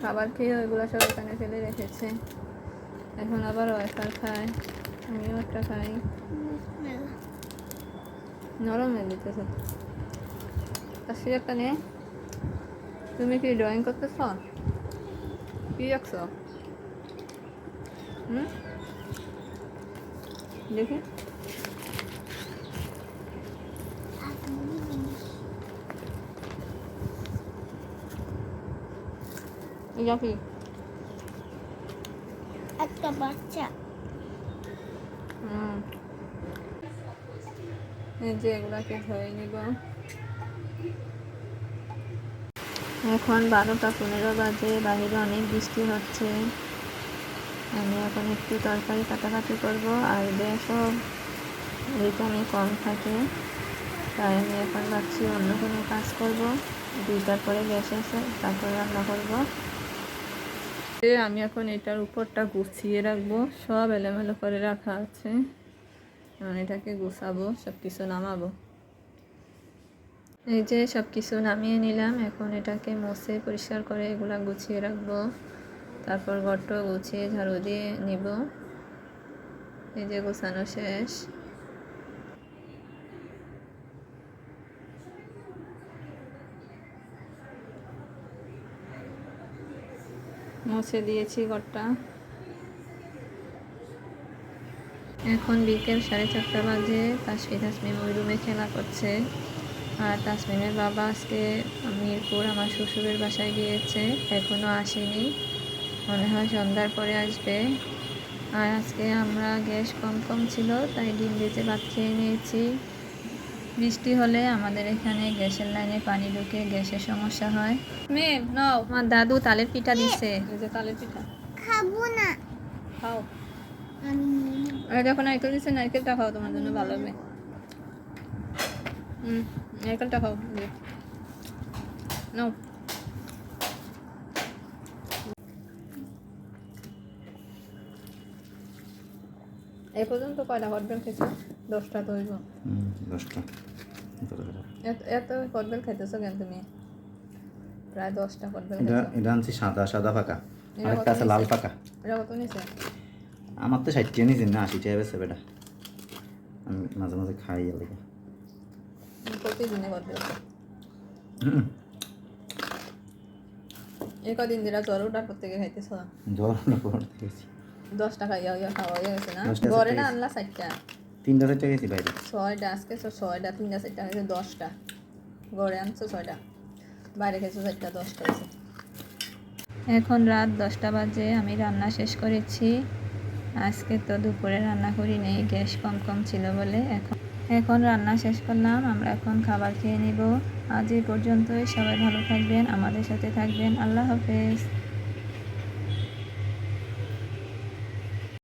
খাবার খেয়ে ওইগুলো সব ওখানে ফেলে রেখেছে। এখন আবার ওয়েফার খায়, আমিও একটা খাই। নরম হয়ে দিতেছে কাশি একটা নে। তুমি কি ড্রয়িং করতেছ? কি আঁকছ? হুম? দেখি। এটা কি একটা বাচ্চা। হুম। এই যে এগুলাকে ধরে নিব। এখন বারোটা পনেরো বাজে বাইরে অনেক বৃষ্টি হচ্ছে। আমি এখন একটু তরকারি কাটাকাটি করব আর গ্যাসও এখানে কম থাকে। তাই আমি এখন ভাবছি অন্য কোনো কাজ করব। দুইটার পরে গ্যাস আছে তারপরে রান্না করব। আমি এখন এটার উপরটা গুছিয়ে রাখব। সব এলোমেলো করে রাখা আছে। এখন এটাকে গুছাবো সব কিছু নামাবো। এই যে সব কিছু নামিয়ে নিলাম। এখন এটাকে মুছে পরিষ্কার করে এগুলা গুছিয়ে রাখব। তারপর ঘরটা গুছিয়ে ঝাড়ু দিয়ে নিব। এই যে গোছানো শেষ। মুছে দিয়েছি ঘরটা। এখন বিকেল সাড়ে চারটা বাজে তাসমি তাসমিম ওই রুমে খেলা করছে। আর তাসমিমের বাবা আজকে মিরপুর, আমার শ্বশুরের বাসায় গিয়েছে এখনও আসেনি। মনে হয় সন্ধ্যার পরে আসবে। আর আজকে আমরা গ্যাস কম কম ছিল, তাই ডিম ভেজে ভাত খেয়ে নিয়েছি। বৃষ্টি হলে আমাদের এখানে গ্যাসের লাইনে পানি ঢুকে গ্যাসের সমস্যা হয়। মেম নাও আমার দাদু তালের পিঠা দিছে। এই যে তালের পিঠা। খাব না। খাও। আমি আর যখন নারকেল দিছে নারকেলটা খাও তোমার জন্য ভালো হবে। হুম নারকেলটা খাও নাও। এই পর্যন্ত কয়টা হটবেল খেয়েছো? দশটা তো হইব। দশটা। এত এত হটবেল খাইতেছো কেন তুমি? প্রায় দশটা হটবেল এটা এটা আনছি সাদা সাদা পাকা। এটা আরেকটা আছে লাল নিছে? পাকা। এটা কত নিছে? আমার তো ষাট টাকা নিয়েছি না আশি টাকা বেছে বেটা। আমি মাঝে মাঝে খাই এলাকা। প্রতিদিনে হটবেল খাও? হুম, এই কদিন দিলা জ্বর ওঠার পর থেকে খাইতেছ? জ্বর হলো পর দেখেছি দশ টাকা ইয়া ইয়া খাওয়া হয়ে গেছে না? ঘরে না আনলা তিনটা গেছি বাইরে ছয়টা আজকে তো ছয়টা তিনটা হয়েছে দশটা। ঘরে আনছো ছয়টা বাইরে চারটা দশটা হয়েছে এখন রাত দশটা বাজে আমি রান্না শেষ করেছি। আজকে তো দুপুরে রান্না করি নেই গ্যাস কম কম ছিল বলে। এখন এখন রান্না শেষ করলাম আমরা এখন খাবার খেয়ে নিব। আজ এই পর্যন্তই সবাই ভালো থাকবেন আমাদের সাথে থাকবেন। আল্লাহ হাফেজ।